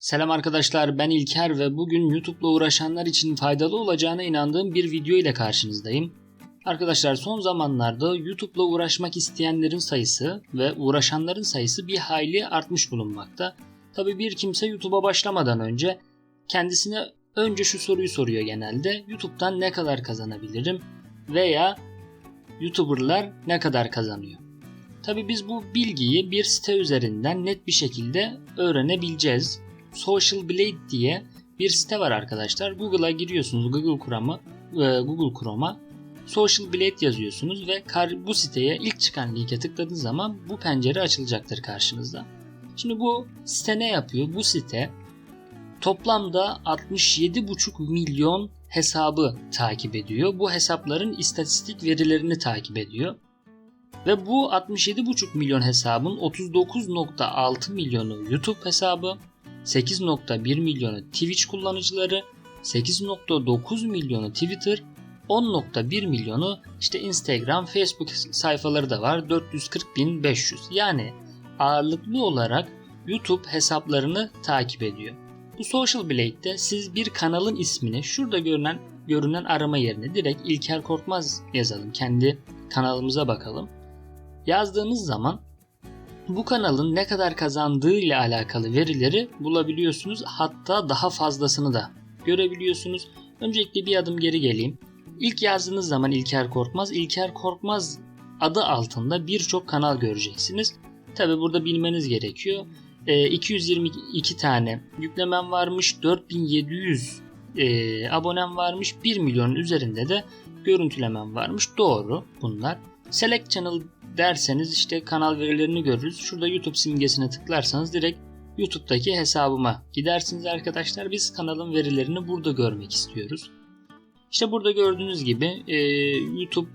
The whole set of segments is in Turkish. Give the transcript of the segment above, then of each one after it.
Selam arkadaşlar ben İlker ve bugün YouTube'la uğraşanlar için faydalı olacağına inandığım bir video ile karşınızdayım. Arkadaşlar son zamanlarda YouTube'la uğraşmak isteyenlerin sayısı ve uğraşanların sayısı bir hayli artmış bulunmakta. Tabi bir kimse YouTube'a başlamadan önce kendisine önce şu soruyu soruyor genelde. YouTube'dan ne kadar kazanabilirim veya YouTuber'lar ne kadar kazanıyor? Tabi biz bu bilgiyi bir site üzerinden net bir şekilde öğrenebileceğiz. Social Blade diye bir site var arkadaşlar. Google'a giriyorsunuz Google Chrome'a, e, Google Chrome'a Social Blade yazıyorsunuz ve bu siteye ilk çıkan linke tıkladığınız zaman bu pencere açılacaktır karşınızda. Şimdi bu site ne yapıyor? Bu site toplamda 67,5 milyon hesabı takip ediyor. Bu hesapların istatistik verilerini takip ediyor. Ve bu 67,5 milyon hesabın 39.6 milyonu YouTube hesabı, 8.1 milyonu Twitch kullanıcıları, 8.9 milyonu Twitter, 10.1 milyonu işte Instagram, Facebook sayfaları da var. 440.500. Yani ağırlıklı olarak YouTube hesaplarını takip ediyor. Bu Social Blade'de siz bir kanalın ismini şurada görünen görünen arama yerine direkt İlker Korkmaz yazalım. Kendi kanalımıza bakalım. Yazdığınız zaman bu kanalın ne kadar kazandığı ile alakalı verileri bulabiliyorsunuz. Hatta daha fazlasını da görebiliyorsunuz. Öncelikle bir adım geri geleyim. İlk yazdığınız zaman İlker Korkmaz, İlker Korkmaz adı altında birçok kanal göreceksiniz. Tabi burada bilmeniz gerekiyor. E, 222 tane yüklemem varmış, 4700 e, abonem varmış, 1 milyonun üzerinde de görüntülemem varmış. Doğru bunlar. Select Channel derseniz işte kanal verilerini görürüz. Şurada YouTube simgesine tıklarsanız direkt YouTube'daki hesabıma gidersiniz arkadaşlar. Biz kanalın verilerini burada görmek istiyoruz. İşte burada gördüğünüz gibi e, YouTube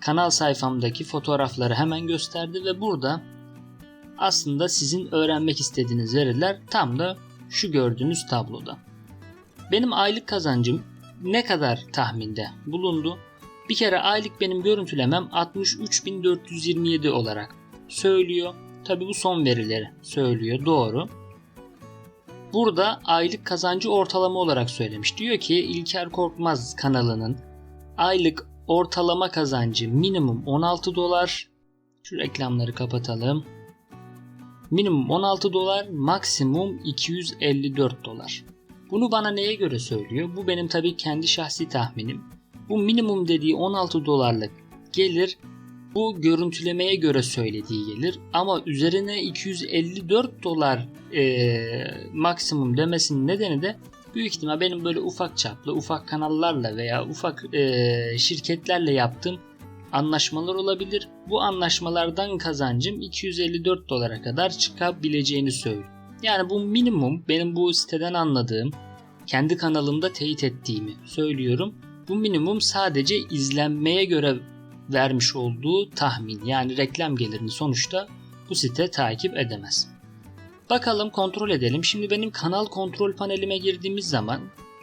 kanal sayfamdaki fotoğrafları hemen gösterdi ve burada aslında sizin öğrenmek istediğiniz veriler tam da şu gördüğünüz tabloda. Benim aylık kazancım ne kadar tahminde bulundu? Bir kere aylık benim görüntülemem 63.427 olarak söylüyor. Tabi bu son verileri söylüyor doğru. Burada aylık kazancı ortalama olarak söylemiş. Diyor ki İlker Korkmaz kanalının aylık ortalama kazancı minimum 16 dolar. Şu reklamları kapatalım. Minimum 16 dolar, maksimum 254 dolar. Bunu bana neye göre söylüyor? Bu benim tabii kendi şahsi tahminim. Bu minimum dediği 16 dolarlık gelir bu görüntülemeye göre söylediği gelir ama üzerine 254 dolar e, maksimum demesinin nedeni de büyük ihtimal benim böyle ufak çaplı ufak kanallarla veya ufak e, şirketlerle yaptığım anlaşmalar olabilir. Bu anlaşmalardan kazancım 254 dolara kadar çıkabileceğini söylüyor. Yani bu minimum benim bu siteden anladığım kendi kanalımda teyit ettiğimi söylüyorum. Bu minimum sadece izlenmeye göre vermiş olduğu tahmin yani reklam gelirini sonuçta bu site takip edemez. Bakalım kontrol edelim. Şimdi benim kanal kontrol panelime girdiğimiz zaman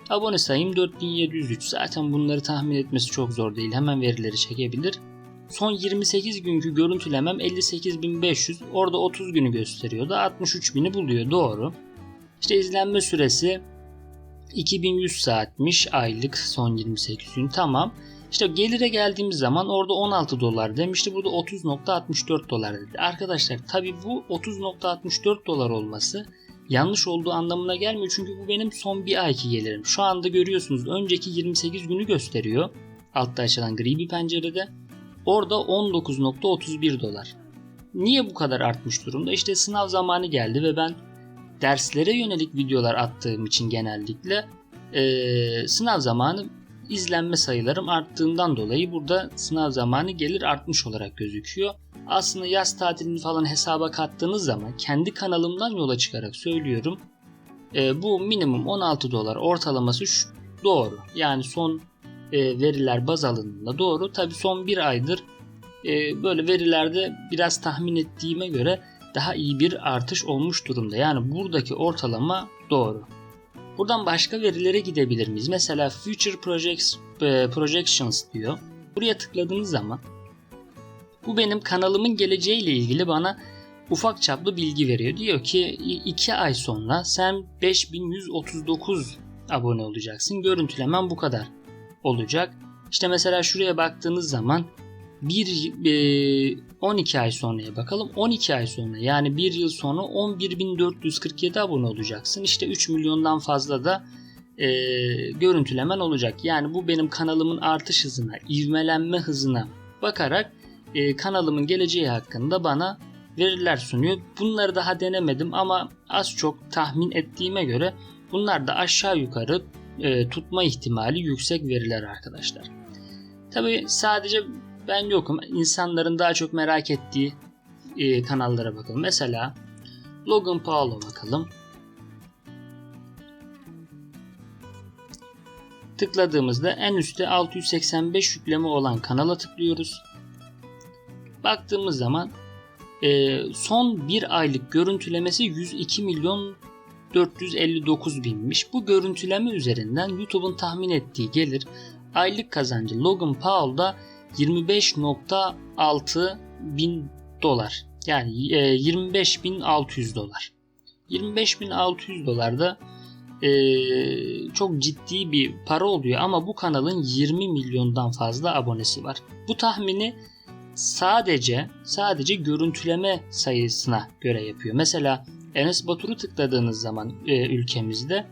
abone sayım 4703. Zaten bunları tahmin etmesi çok zor değil. Hemen verileri çekebilir. Son 28 günkü görüntülemem 58500. Orada 30 günü gösteriyordu. 63000'i buluyor. Doğru. İşte izlenme süresi 2100 saatmiş aylık son 28 gün. Tamam. İşte gelire geldiğimiz zaman orada 16 dolar demişti. Burada 30.64 dolar dedi. Arkadaşlar tabi bu 30.64 dolar olması yanlış olduğu anlamına gelmiyor. Çünkü bu benim son bir ayki gelirim. Şu anda görüyorsunuz önceki 28 günü gösteriyor. Altta açılan gri bir pencerede. Orada 19.31 dolar. Niye bu kadar artmış durumda? İşte sınav zamanı geldi ve ben derslere yönelik videolar attığım için genellikle ee, sınav zamanı izlenme sayılarım arttığından dolayı burada sınav zamanı gelir artmış olarak gözüküyor. Aslında yaz tatilini falan hesaba kattığınız zaman kendi kanalımdan yola çıkarak söylüyorum. E, bu minimum 16 dolar ortalaması şu, doğru. Yani son e, veriler baz alındığında doğru. Tabi son bir aydır e, böyle verilerde biraz tahmin ettiğime göre daha iyi bir artış olmuş durumda. Yani buradaki ortalama doğru. Buradan başka verilere gidebilir miyiz? Mesela Future Projects, e, Projections diyor. Buraya tıkladığınız zaman bu benim kanalımın geleceğiyle ilgili bana ufak çaplı bilgi veriyor. Diyor ki 2 ay sonra sen 5139 abone olacaksın. Görüntülemen bu kadar olacak. İşte mesela şuraya baktığınız zaman bir e, 12 ay sonraya bakalım. 12 ay sonra yani bir yıl sonra 11.447 abone olacaksın. İşte 3 milyondan fazla da e, görüntülemen olacak. Yani bu benim kanalımın artış hızına, ivmelenme hızına bakarak e, kanalımın geleceği hakkında bana veriler sunuyor. Bunları daha denemedim ama az çok tahmin ettiğime göre bunlar da aşağı yukarı e, tutma ihtimali yüksek veriler arkadaşlar. Tabi sadece ben yokum. İnsanların daha çok merak ettiği e, kanallara bakalım. Mesela Logan Paul'a bakalım. Tıkladığımızda en üstte 685 yükleme olan kanala tıklıyoruz. Baktığımız zaman e, son bir aylık görüntülemesi 102 milyon 459 binmiş. Bu görüntüleme üzerinden YouTube'un tahmin ettiği gelir aylık kazancı Logan Paul'da 25.6 bin dolar. Yani 25.600 dolar. 25.600 dolar da e, çok ciddi bir para oluyor ama bu kanalın 20 milyondan fazla abonesi var. Bu tahmini sadece sadece görüntüleme sayısına göre yapıyor. Mesela Enes Batur'u tıkladığınız zaman e, ülkemizde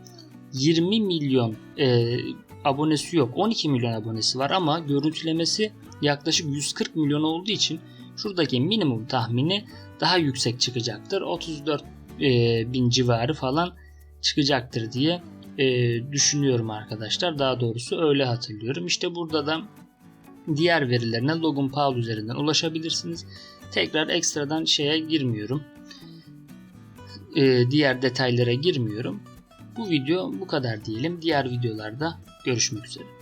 20 milyon e, abonesi yok. 12 milyon abonesi var ama görüntülemesi yaklaşık 140 milyon olduğu için şuradaki minimum tahmini daha yüksek çıkacaktır. 34 e, bin civarı falan çıkacaktır diye e, düşünüyorum arkadaşlar. Daha doğrusu öyle hatırlıyorum. İşte burada da diğer verilerine Logan Paul üzerinden ulaşabilirsiniz. Tekrar ekstradan şeye girmiyorum. E, diğer detaylara girmiyorum. Bu video bu kadar diyelim. Diğer videolarda görüşmek üzere.